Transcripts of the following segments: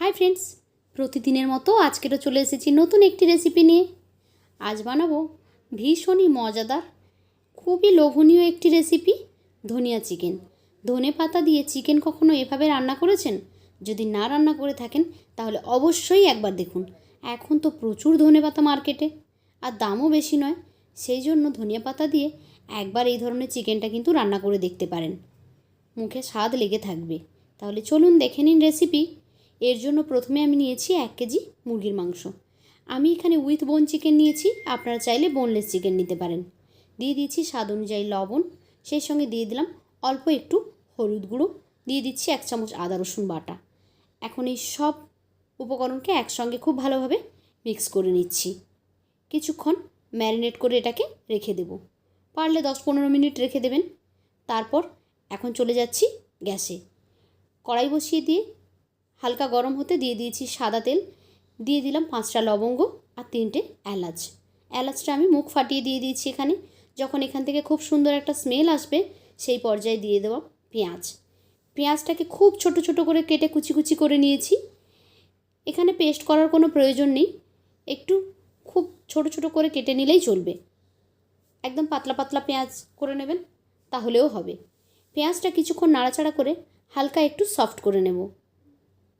Hi friends, প্রতিদিনের মতো আজকেরও চলে এসেছি নতুন একটি রেসিপি নিয়ে। আজ বানাবো ভীষণই মজাদার, খুবই লোভনীয় একটি রেসিপি, ধনিয়া চিকেন। ধনে পাতা দিয়ে চিকেন কখনো এভাবে রান্না করেছেন? যদি না রান্না করে থাকেন, তাহলে অবশ্যই একবার দেখুন। এখন তো প্রচুর ধনে পাতা মার্কেটে, আর দামও বেশি নয়। সেই জন্য ধনিয়া পাতা দিয়ে একবার এই ধরনের চিকেনটা কিন্তু রান্না করে দেখতে পারেন। মুখে স্বাদ লেগে থাকবে। তাহলে চলুন দেখে নিন রেসিপি। এর জন্য প্রথমে আমি নিয়েছি এক কেজি মুরগির মাংস। আমি এখানে উইথ বোন চিকেন নিয়েছি, আপনারা চাইলে বোনলেস চিকেন নিতে পারেন। দিয়ে দিয়েছি স্বাদ অনুযায়ী লবণ, সেই সঙ্গে দিয়ে দিলাম অল্প একটু হলুদ গুঁড়ো, দিয়ে দিচ্ছি এক চামচ আদা রসুন বাটা। এখন এই সব উপকরণকে একসঙ্গে খুব ভালোভাবে মিক্স করে নিচ্ছি। কিছুক্ষণ ম্যারিনেট করে এটাকে রেখে দেব। পারলে দশ পনেরো মিনিট রেখে দেবেন। তারপর এখন চলে যাচ্ছি গ্যাসে। কড়াই বসিয়ে দিয়ে হালকা গরম হতে দিয়ে দিয়েছি সাদা তেল। দিয়ে দিলাম পাঁচটা লবঙ্গ আর তিনটে এলাচ। এলাচটা আমি মুখ ফাটিয়ে দিয়ে দিয়েছি এখানে। যখন এখান থেকে খুব সুন্দর একটা স্মেল আসবে, সেই পর্যায়ে দিয়ে দেবো পেঁয়াজ। পেঁয়াজটাকে খুব ছোট ছোট করে কেটে কুচি কুচি করে নিয়েছি। এখানে পেস্ট করার কোনো প্রয়োজন নেই। একটু খুব ছোট ছোট করে কেটে নিলেই চলবে। একদম পাতলা পাতলা পেঁয়াজ করে নেবেন, তাহলেও হবে। পেঁয়াজটা কিছুক্ষণ নাড়াচাড়া করে হালকা একটু সফট করে নেব।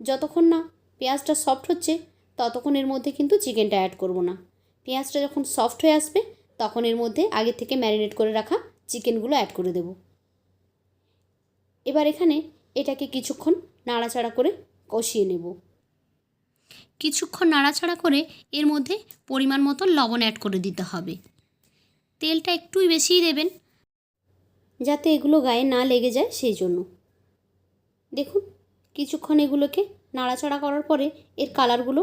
যতক্ষণ না পেঁয়াজটা সফট হচ্ছে, ততক্ষণ এর মধ্যে কিন্তু চিকেনটা অ্যাড করব না। পেঁয়াজটা যখন সফট হয়ে আসবে, তখন এর মধ্যে আগে থেকে ম্যারিনেট করে রাখা চিকেনগুলো অ্যাড করে দেব। এবার এখানে এটাকে কিছুক্ষণ নাড়াচাড়া করে কষিয়ে নেব। কিছুক্ষণ নাড়াচাড়া করে এর মধ্যে পরিমাণ মতো লবণ অ্যাড করে দিতে হবে। তেলটা একটুই বেশিই দেবেন, যাতে এগুলো গায়ে না লেগে যায় সেই জন্য। দেখুন কিছুক্ষণ এগুলোকে নাড়াচাড়া করার পরে এর কালারগুলো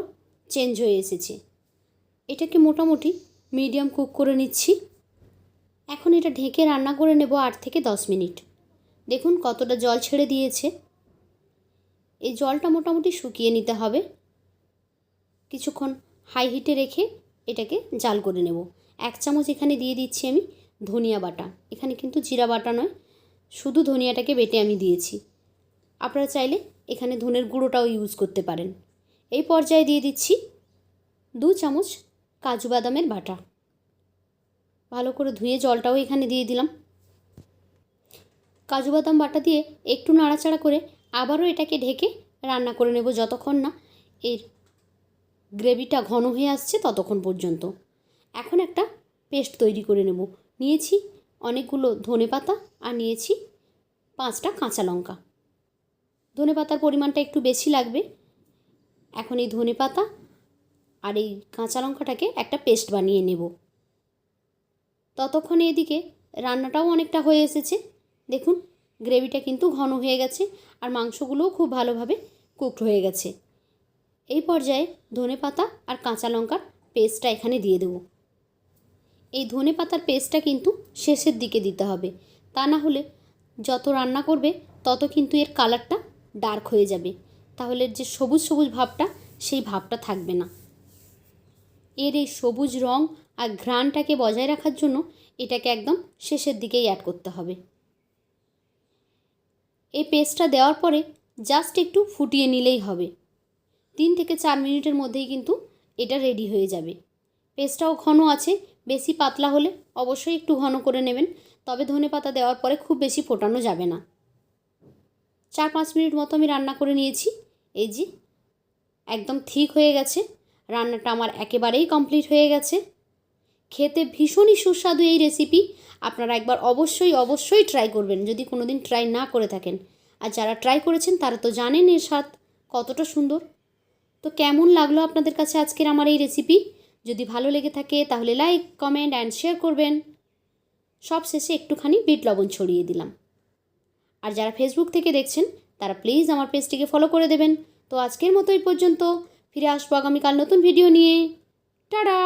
চেঞ্জ হয়ে এসেছে। এটাকে মোটামুটি মিডিয়াম কুক করে নিচ্ছি। এখন এটা ঢেকে রান্না করে নেব আট থেকে দশ মিনিট। দেখুন কতটা জল ছেড়ে দিয়েছে। এই জলটা মোটামুটি শুকিয়ে নিতে হবে। কিছুক্ষণ হাই হিটে রেখে এটাকে জাল করে নেব। এক চামচ এখানে দিয়ে দিচ্ছি আমি ধনিয়া বাটা। এখানে কিন্তু জিরা বাটা নয়, শুধু ধনিয়াটাকে বেটে আমি দিয়েছি। আপনারা চাইলে এখানে ধনের গুঁড়োটাও ইউজ করতে পারেন। এই পর্যায়ে দিয়ে দিচ্ছি দু চামচ কাজু বাদামের বাটা। ভালো করে ধুয়ে জলটাও এখানে দিয়ে দিলাম। কাজু বাদাম বাটা দিয়ে একটু নাড়াচাড়া করে আবারও এটাকে ঢেকে রান্না করে নেব যতক্ষণ না এর গ্রেভিটা ঘন হয়ে আসছে ততক্ষণ পর্যন্ত। এখন একটা পেস্ট তৈরি করে নেব। নিয়েছি অনেকগুলো ধনে পাতা আর নিয়েছি পাঁচটা কাঁচা লঙ্কা। ধনে পাতার পরিমাণটা একটু বেশি লাগবে। এখন এই ধনে পাতা আর এই কাঁচা লঙ্কাটাকে একটা পেস্ট বানিয়ে নেব। ততক্ষণে এদিকে রান্নাটাও অনেকটা হয়ে এসেছে। দেখুন, গ্রেভিটা কিন্তু ঘন হয়ে গেছে আর মাংসগুলোও খুব ভালোভাবে কুকড হয়ে গেছে। এই পর্যায়ে ধনে পাতা আর কাঁচা লঙ্কার পেস্টটা এখানে দিয়ে দেবো। এই ধনে পাতার পেস্টটা কিন্তু শেষের দিকে দিতে হবে। তা না হলে যত রান্না করবে, তত কিন্তু এর কালারটা ডার্ক হয়ে যাবে। তাহলে যে সবুজ সবুজ ভাবটা, সেই ভাবটা থাকবে না। এর এই সবুজ রং আর ঘ্রাণটাকে বজায় রাখার জন্য এটাকে একদম শেষের দিকেই অ্যাড করতে হবে। এই পেস্টটা দেওয়ার পরে জাস্ট একটু ফুটিয়ে নিলেই হবে। তিন থেকে চার মিনিটের মধ্যেই কিন্তু এটা রেডি হয়ে যাবে। পেস্টটাও ঘন আছে, বেশি পাতলা হলে অবশ্যই একটু ঘন করে নেবেন, তবে ধনে পাতা দেওয়ার পরে খুব বেশি ফোটানো যাবে না। চার পাঁচ মিনিট মতো আমি রান্না করে নিয়েছি। এই যে, একদম ঠিক হয়ে গেছে। রান্নাটা আমার একেবারেই কমপ্লিট হয়ে গেছে। খেতে ভীষণই সুস্বাদু এই রেসিপি আপনারা একবার অবশ্যই অবশ্যই ট্রাই করবেন। যদি কোনো দিন ট্রাই না করে থাকেন। আর যারা ট্রাই করেছেন, তারা তো জানেন এর স্বাদ কতটা সুন্দর। তো কেমন লাগল আপনাদের কাছে আজকের আমার এই রেসিপি যদি ভালো লেগে থাকে, তাহলে লাইক কমেন্ট অ্যান্ড শেয়ার করবেন। সব শেষে একটুখানি বিট লবণ ছড়িয়ে দিলাম। আর যারা ফেসবুক থেকে দেখছেন, তারা প্লিজ আমার পেজটিকে ফলো করে দেবেন। তো আজকের মতো এই পর্যন্ত। ফিরে আসব আগামীকাল নতুন ভিডিও নিয়ে। টাটা